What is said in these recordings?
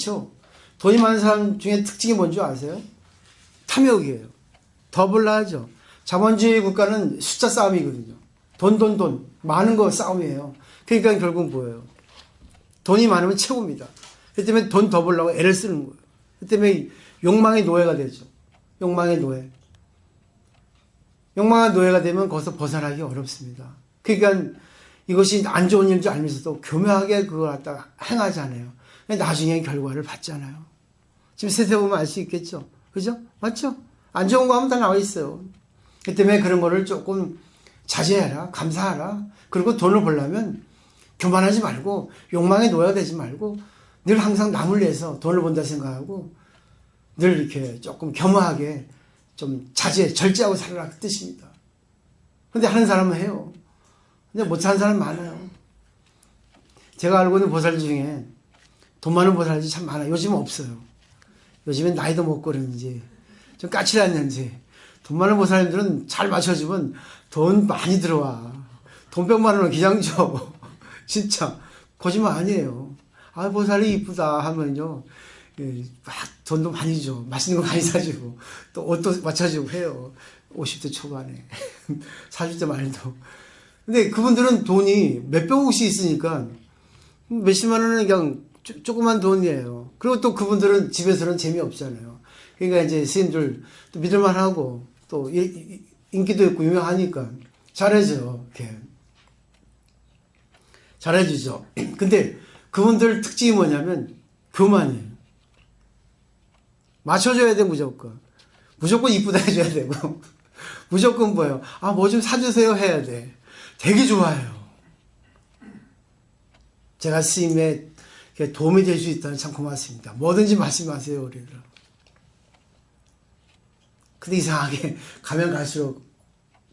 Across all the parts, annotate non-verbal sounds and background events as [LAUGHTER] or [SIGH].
그렇죠? 돈이 많은 사람 중에 특징이 뭔지 아세요? 탐욕이에요. 더블라 하죠. 자본주의 국가는 숫자 싸움이거든요. 돈, 돈, 돈. 많은 거 싸움이에요. 그러니까 결국 뭐예요? 돈이 많으면 최고입니다. 그 때문에 돈 더 벌려고 애를 쓰는 거예요. 그 때문에 욕망의 노예가 되죠. 욕망의 노예. 욕망의 노예가 되면 거기서 벗어나기 어렵습니다. 그러니까 이것이 안 좋은 일인 줄 알면서도 교묘하게 그걸 갖다가 행하잖아요. 나중에 결과를 받잖아요. 지금 세세 보면 알 수 있겠죠. 그죠? 맞죠? 안 좋은 거 하면 다 나와 있어요. 그 때문에 그런 거를 조금 자제해라, 감사하라. 그리고 돈을 벌려면 교만하지 말고 욕망에 노예가 되지 말고 늘 항상 남을 위해서 돈을 번다 생각하고 늘 이렇게 조금 겸허하게 좀 자제, 절제하고 살아라 그 뜻입니다. 근데 하는 사람은 해요. 근데 못 하는 사람 많아요. 제가 알고 있는 보살 중에 돈 많은 보살이 참 많아요. 요즘은 없어요. 요즘엔 나이도 먹고 그러는지 좀 까칠했는지 돈 많은 보살님들은 잘 맞춰주면 돈 많이 들어와. 돈 백만 원은 기장 줘. [LAUGHS] 진짜 거짓말 아니에요. 아 보살이 이쁘다 하면요. 예, 막 돈도 많이 줘. 맛있는 거 많이 사주고 또 옷도 맞춰주고 해요. 50대 초반에 [LAUGHS] 40대 말도. 근데 그분들은 돈이 몇 백억씩 있으니까 몇십만 원은 그냥 쪼, 조그만 돈이에요. 그리고 또 그분들은 집에서는 재미없잖아요. 그러니까 이제 스님들 또 믿을만 하고 또 인기도 있고 유명하니까 잘해줘요. 이렇게. 잘해주죠. [CLEARS THROAT] 근데 그분들 특징이 뭐냐면 교만이에요. 맞춰줘야 돼, 무조건. 무조건 이쁘다 해줘야 되고. [LAUGHS] 무조건 뭐예요? 아, 뭐 좀 사주세요 해야 돼. 되게 좋아요. 제가 스님의 도움이 될 수 있다면 참 고맙습니다. 뭐든지 말씀하세요, 우리를. 근데 이상하게 [LAUGHS] 가면 갈수록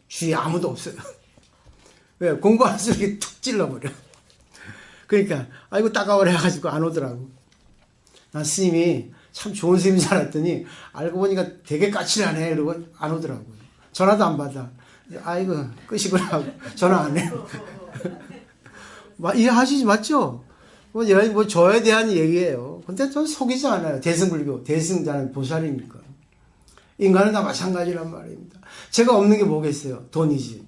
주위에 아무도 없어요. [LAUGHS] 왜? 공부할수록 툭 찔러버려. [LAUGHS] 그러니까, 아이고, 따가워라 해가지고 안 오더라고. 난 스님이 참 좋은 스님인 줄 알았더니, 알고 보니까 되게 까칠하네. 이러고 안 오더라고요. 전화도 안 받아. 아이고, 끄시구나. 전화 안 해. 이해하시지, 맞죠? 뭐, 뭐, 저에 대한 얘기예요. 근데 전 속이지 않아요. 대승불교, 대승자는 보살이니까. 인간은 다 마찬가지란 말입니다. 제가 없는 게 뭐겠어요? 돈이지.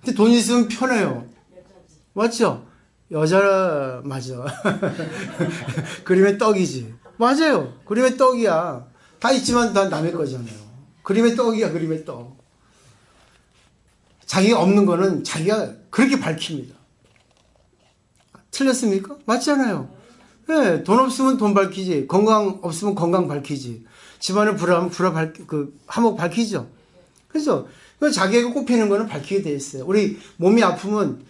근데 돈 있으면 편해요. 맞죠? 여자, 맞아. [LAUGHS] 그림의 떡이지. 맞아요. 그림의 떡이야. 다 있지만 다 남의 거잖아요. 그림의 떡이야, 그림의 떡. 자기가 없는 거는 자기가 그렇게 밝힙니다. 틀렸습니까? 맞잖아요. 네, 돈 없으면 돈 밝히지. 건강 없으면 건강 밝히지. 집안에 불화하면 불화 밝, 그, 화목 밝히죠. 그래서, 자기에게 꼽히는 거는 밝히게 돼 있어요. 우리 몸이 아프면,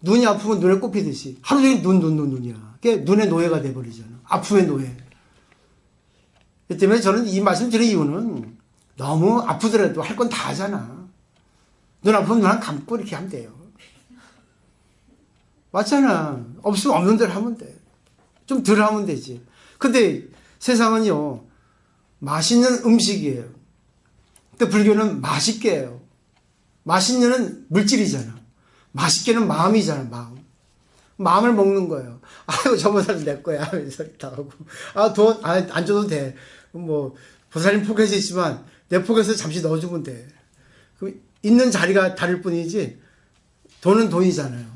눈이 아프면 눈에 꼽히듯이. 하루 종일 눈, 눈, 눈, 눈이야. 그게 눈의 노예가 돼버리잖아. 아픔의 노예. 그 때문에 저는 이 말씀 드린 이유는 너무 아프더라도 할 건 다 하잖아. 눈 아프면 눈 감고 이렇게 하면 돼요. 맞잖아. 없으면 없는 대로 하면 돼. 좀 덜 하면 되지. 근데 세상은요, 맛있는 음식이에요. 근데 불교는 맛있게 해요. 맛있는 물질이잖아. 맛있게는 마음이잖아, 마음. 마음을 먹는 거예요. 아이고, 저 보살은 내 거야. 하면서 다 하고. 아, 돈, 아, 안 줘도 돼. 뭐, 보살님 포켓에 있지만, 내 포켓에 잠시 넣어주면 돼. 그 있는 자리가 다를 뿐이지, 돈은 돈이잖아요.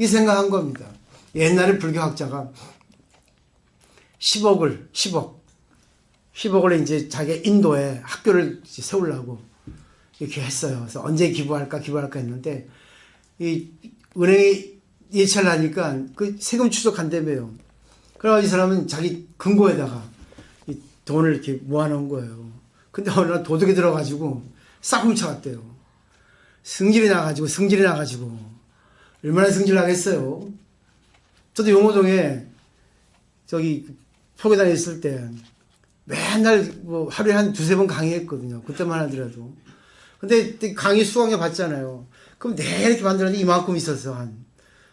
이 생각한 겁니다. 옛날에 불교학자가 10억을, 10억. 10억을 이제 자기 인도에 학교를 세우려고 이렇게 했어요. 그래서 언제 기부할까, 기부할까 했는데, 이 은행에 예찰을 하니까 그 세금 추적한다며요. 그래가지고 이 사람은 자기 금고에다가 이 돈을 이렇게 모아놓은 거예요. 근데 어느 날 도둑이 들어가지고 싹 훔쳐갔대요. 승질이 나가지고, 승질이 나가지고. 얼마나 승질 나겠어요. 저도 용호동에 저기 포교단에 있을 때 맨날 뭐 하루에 한 두세 번 강의했거든요. 그때만 하더라도. 근데 강의 수강료 받잖아요. 그럼 내일 이렇게 만들었는데 이만큼 있었어. 한,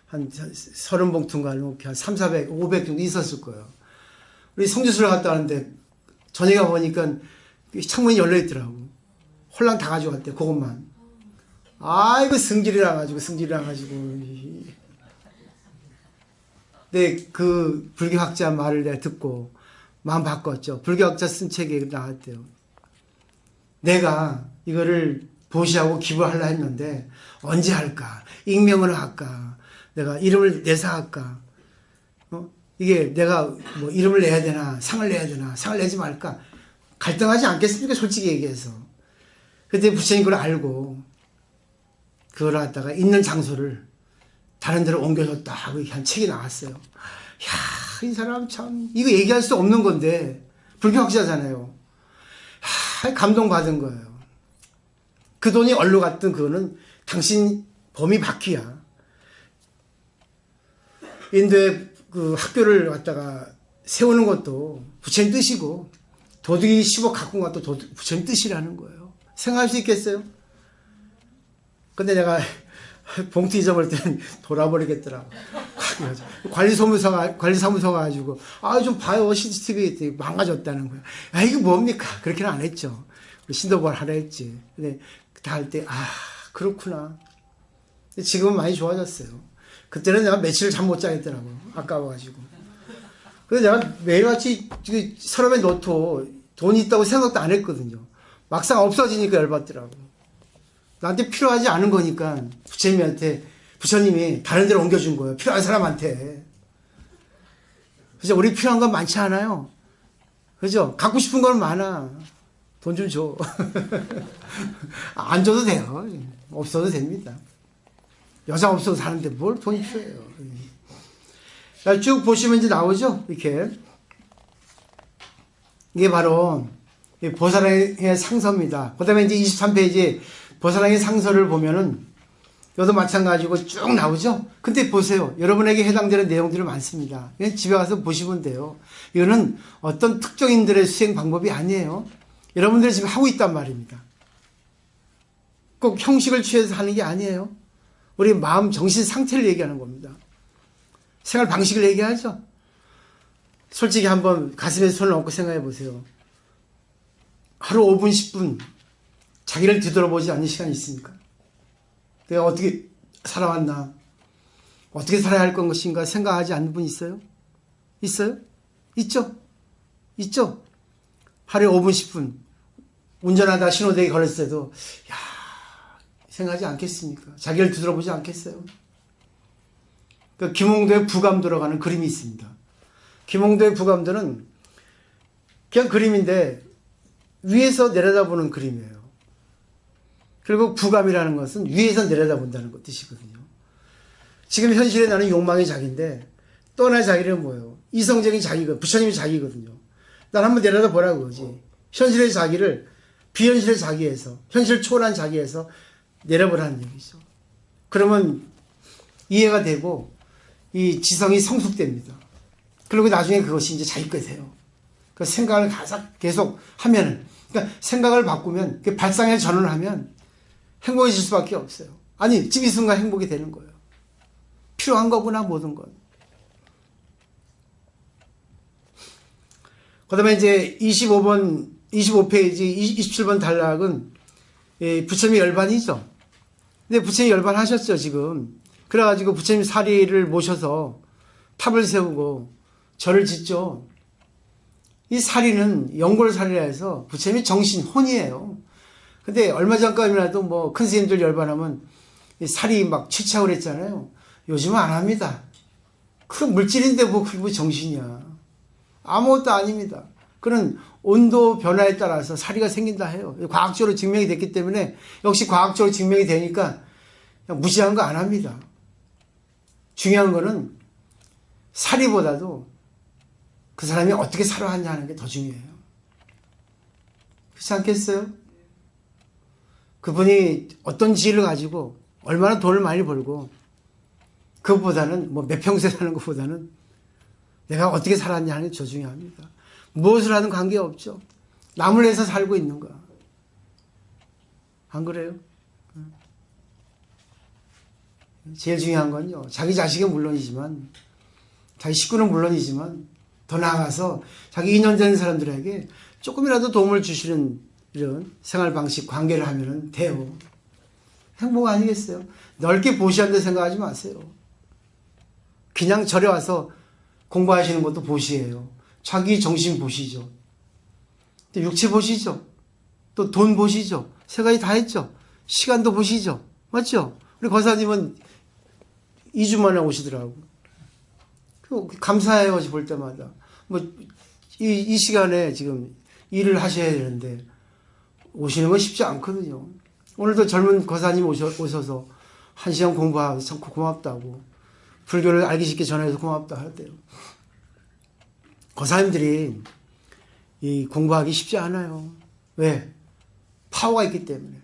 한 서른 봉투인가 이렇게 한 3, 400, 500 정도 있었을 거예요. 우리 성지수를 갔다 왔는데 저녁에 보니까 창문이 열려 있더라고. 홀랑 다 가져갔대, 그것만. 아이고, 승질이 나가지고, 승질이 나가지고. 근데 그 불교학자 말을 내가 듣고 마음 바꿨죠. 불교학자 쓴 책에 나왔대요. 내가 이거를 보시하고 기부하려 했는데 언제 할까? 익명을 할까? 내가 이름을 내서 할까? 어? 이게 내가 뭐 이름을 내야 되나? 상을 내야 되나? 상을 내지 말까? 갈등하지 않겠습니까? 솔직히 얘기해서. 그때 부처님 그걸 알고 그걸 갖다가 있는 장소를 다른 데로 옮겨줬다 하고 한 책이 나왔어요. 야, 이 사람 참 이거 얘기할 수 없는 건데 불교학자잖아요. 야, 감동받은 거예요. 그 돈이 얼로 갔든 그거는 당신 범위 바퀴야. 인도에 그 학교를 갖다가 세우는 것도 부처님 뜻이고 도둑이 10억 갖고 온 것도 도둑, 부처님 뜻이라는 거예요. 생각할 수 있겠어요? 근데 내가 [LAUGHS] 봉투 잊어버릴 때는 돌아버리겠더라고. [LAUGHS] 관리사무소가, 관리사무소 가 가지고, 아, 좀 봐요. CCTV 망가졌다는 거야. 아, 이거 뭡니까? 그렇게는 안 했죠. 신도벌 하라 했지. 근데 다 할 때, 아, 그렇구나. 지금은 많이 좋아졌어요. 그때는 내가 며칠 잠 못 자겠더라고. 아까워가지고. 그래서 내가 매일같이 서랍에 넣고 돈이 있다고 생각도 안 했거든요. 막상 없어지니까 열받더라고. 나한테 필요하지 않은 거니까 부처님한테 부처님이 다른 데로 옮겨준 거예요. 필요한 사람한테. 그죠? 우리 필요한 건 많지 않아요. 그죠? 갖고 싶은 건 많아. 돈 좀 줘. [LAUGHS] 안 줘도 돼요. 없어도 됩니다. 여자 없어도 사는데 뭘 돈이 필요해요. 자, 쭉 보시면 이제 나오죠? 이렇게. 이게 바로 보살의 상서입니다. 그 다음에 이제 23페이지 보살의 상서를 보면은 여도 마찬가지고 쭉 나오죠? 근데 보세요. 여러분에게 해당되는 내용들이 많습니다. 집에 가서 보시면 돼요. 이거는 어떤 특정인들의 수행 방법이 아니에요. 여러분들이 지금 하고 있단 말입니다. 꼭 형식을 취해서 하는 게 아니에요. 우리 마음, 정신 상태를 얘기하는 겁니다. 생활 방식을 얘기하죠. 솔직히 한번 가슴에 손을 얹고 생각해 보세요. 하루 5분, 10분 자기를 뒤돌아보지 않는 시간이 있습니까? 내가 어떻게 살아왔나? 어떻게 살아야 할 것인가 생각하지 않는 분 있어요? 있어요? 있죠? 있죠? 하루에 5분, 10분 운전하다 신호대기 걸렸을 때도 야 생각하지 않겠습니까? 자기를 뒤돌아보지 않겠어요? 그 김홍도의 부감 들어가는 그림이 있습니다. 김홍도의 부감들은 그냥 그림인데 위에서 내려다보는 그림이에요. 그리고 부감이라는 것은 위에서 내려다본다는 것 뜻이거든요. 지금 현실에 나는 욕망이 자기인데 떠날 자기는 뭐예요? 이성적인 자기가 부처님이 자기거든요. 난 한번 내려다 보라고 그러지. 현실의 자기를 비현실의 자기에서 현실 초월한 자기에서 내려보라는 얘기죠. 그러면 이해가 되고 이 지성이 성숙됩니다. 그리고 나중에 그것이 이제 자기 것이에요. 그 생각을 계속 하면은 그러니까 생각을 바꾸면 그 발상에 전환을 하면 행복해질 수밖에 없어요. 아니 지금 이 순간 행복이 되는 거예요. 필요한 거구나 모든 건. 그 다음에 이제 25번 25페이지 27번 단락은 부처님이 열반이죠. 근데 부처님이 열반하셨죠 지금. 그래가지고 부처님 사리를 모셔서 탑을 세우고 절을 짓죠. 이 사리는 영골사리라 해서 부처님이 정신, 혼이에요. 근데 얼마 전까지라도 뭐 큰 스님들 열반하면 살이 막 취차고 그랬잖아요. 요즘은 안 합니다. 그 물질인데 뭐 그게 정신이야. 아무것도 아닙니다. 그는 온도 변화에 따라서 사리가 생긴다 해요. 과학적으로 증명이 됐기 때문에 역시 과학적으로 증명이 되니까 무시한 거 안 합니다. 중요한 거는 사리보다도 그 사람이 어떻게 살아왔냐 하는 게 더 중요해요. 그렇지 않겠어요? 그분이 어떤 지혜를 가지고 얼마나 돈을 많이 벌고 그것보다는 뭐 몇 평생 사는 것보다는 내가 어떻게 살았냐 하는 게 더 중요합니다. 무엇을 하든 관계없죠. 남을 해서 살고 있는 거야. 안 그래요? 제일 중요한 건요. 자기 자식은 물론이지만, 자기 식구는 물론이지만, 더 나아가서 자기 인연되는 사람들에게 조금이라도 도움을 주시는 이런 생활 방식, 관계를 하면 돼요. 행복 아니겠어요? 넓게 보시한데 생각하지 마세요. 그냥 절에 와서 공부하시는 것도 보시예요. 자기 정신 보시죠. 또 육체 보시죠. 또 돈 보시죠. 세 가지 다 했죠. 시간도 보시죠. 맞죠? 우리 거사님은 2주 만에 오시더라고. 그 감사해요. 볼 때마다. 뭐, 이, 이 시간에 지금 일을 하셔야 되는데 오시는 건 쉽지 않거든요. 오늘도 젊은 거사님 오셔, 오셔서 한 시간 공부하고 참 고맙다고. 불교를 알기 쉽게 전해서 고맙다 하대요. 거사님들이 이 공부하기 쉽지 않아요. 왜? 파워가 있기 때문에.